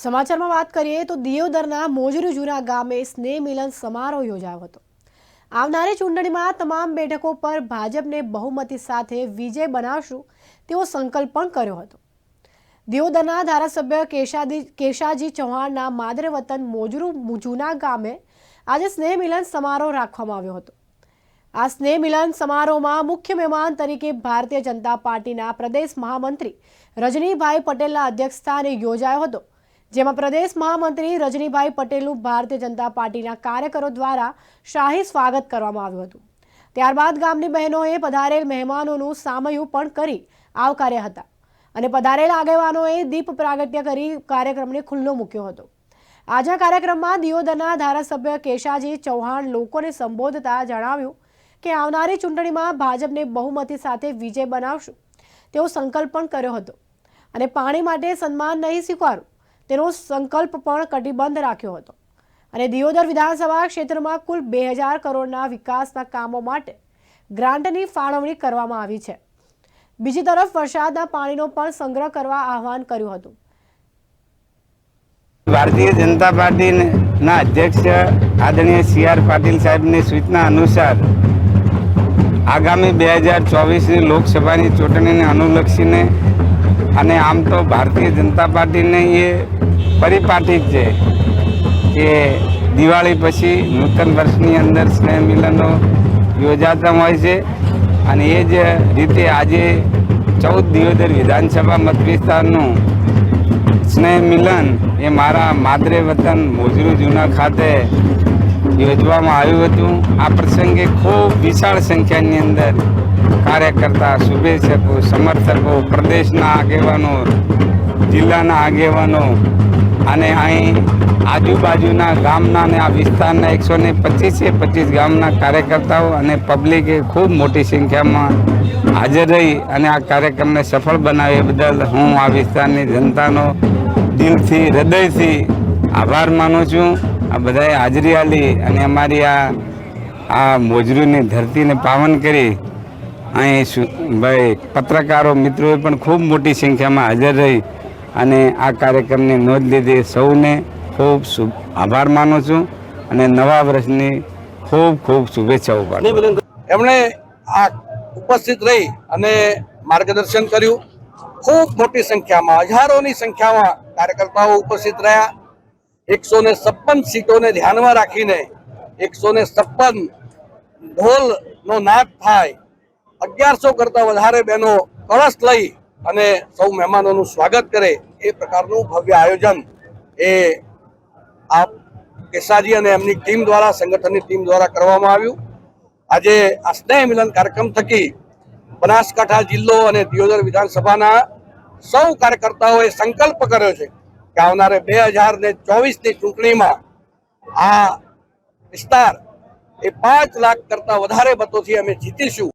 સમાચારમાં વાત કરીએ તો દિયોદરના મોજરી જૂના ગામે સ્નેહ મિલન સમારોહ યોજાયો હતો. આવનારી ચૂંટણીમાં તમામ બેઠકો પર ભાજપને બહુમતી સાથે વિજય બનાવશું તેવો સંકલ્પ પણ કર્યો હતો. દિયોદરના ધારાસભ્ય કેશાદી કેશાજી ચૌહાણના માદરે વતન મોજરૂ જૂના ગામે આજે સ્નેહ મિલન સમારોહ રાખવામાં આવ્યો હતો. આ સ્નેહ મિલન સમારોહમાં મુખ્ય મહેમાન તરીકે ભારતીય જનતા પાર્ટીના પ્રદેશ મહામંત્રી રજનીભાઈ પટેલના અધ્યક્ષસ્થાને યોજાયો હતો. જેમાં પ્રદેશ મહામંત્રી રજનીભાઈ પટેલનું ભારતીય જનતા પાર્ટીના કાર્યકરો દ્વારા શાહી સ્વાગત કરવામાં આવ્યું હતું. ત્યારબાદ ગામની બહેનોએ પધારેલ મહેમાનોનું સામયું પણ કરી આવકાર્યા હતા અને પધારેલ આગેવાનોએ દીપ પ્રાગટ્ય કરી કાર્યક્રમને ખુલ્લો મૂક્યો હતો. આજના કાર્યક્રમમાં દિયોદરના ધારાસભ્ય કેશાજી ચૌહાણ લોકોને સંબોધતા જણાવ્યું કે આવનારી ચૂંટણીમાં ભાજપને બહુમતી સાથે વિજય બનાવશું તેવો સંકલ્પ પણ કર્યો હતો અને પાણી માટે સન્માન નહીં સ્વીકારું તેનો સંકલ્પ પણ કટિબદ્ધ રાખ્યો હતો. અને દિયોદર વિધાનસભા ક્ષેત્રમાં કુલ બે હજાર કરોડના વિકાસના કામો માટે ગ્રાન્ટની ફાળવણી કરવામાં આવી છે. બીજી તરફ વરસાદના પાણીનો પણ સંગ્રહ કરવા આહવાન કર્યું હતું. ભારતીય જનતા પાર્ટીના અધ્યક્ષ આદરણીય સી આર પાટીલ સાહેબની સૂચના અનુસાર આગામી બે હજાર ચોવીસની લોકસભાની ચૂંટણીને અનુલક્ષીને અને આમ તો ભારતીય જનતા પાર્ટીને એ પરિપાટી છે કે દિવાળી પછી નૂતન વર્ષની અંદર સ્નેહ મિલનો યોજાતા હોય છે અને એ જ રીતે આજે ચૌદ દિયોદર વિધાનસભા મતવિસ્તારનું સ્નેહ મિલન એ મારા માદરે વતન મોજરૂ જૂના ખાતે યોજવામાં આવ્યું હતું. આ પ્રસંગે ખૂબ વિશાળ સંખ્યાની અંદર કાર્યકર્તા, શુભેચ્છકો, સમર્થકો, પ્રદેશના આગેવાનો, જિલ્લાના આગેવાનો અને અહીં આજુબાજુના ગામના અને આ વિસ્તારના એકસો ને પચીસે પચીસ ગામના કાર્યકર્તાઓ અને પબ્લિકે ખૂબ મોટી સંખ્યામાં હાજર રહી અને આ કાર્યક્રમને સફળ બનાવ્યા બદલ હું આ વિસ્તારની જનતાનો દિલથી, હૃદયથી આભાર માનું છું. આ બધાએ હાજરી આલી અને અમારી આ આ મોજરૂની ધરતીને પાવન કરી. અહીં ભાઈ, પત્રકારો, મિત્રોએ પણ ખૂબ મોટી સંખ્યામાં હાજર રહી. અને આ કાર્યક્રમની નોંધ લીધી સૌને ખૂબ આભાર માનું છું અને નવા વર્ષની ખૂબ ખૂબ શુભેચ્છાઓ પાઠવું. એમણે આ ઉપસ્થિત રહી અને માર્ગદર્શન કર્યું. ખૂબ મોટી સંખ્યામાં, હજારોની સંખ્યામાં કાર્યકર્તાઓ ઉપસ્થિત રહ્યા. એકસો ને છપ્પન સીટોને ધ્યાનમાં રાખીને એકસો ને છપ્પન ઢોલનો નાદ થાય. અગિયારસો કરતાં વધારે બહેનો કળશ લઈ અને સૌ મહેમાનોનું સ્વાગત કરે એ પ્રકારનું ભવ્ય આયોજન એ આ કેસાજી અને એમની ટીમ દ્વારા, સંગઠનની ટીમ દ્વારા કરવામાં આવ્યું. આજે આ સ્નેહ મિલન કાર્યક્રમ થકી બનાસકાંઠા જિલ્લો અને દિયોદર વિધાનસભાના સૌ કાર્યકર્તાઓએ સંકલ્પ કર્યો છે કે આવનારે બે હજાર ને ચોવીસની ચૂંટણીમાં આ વિસ્તાર એ પાંચ લાખ કરતાં વધારે મતોથી અમે જીતીશું.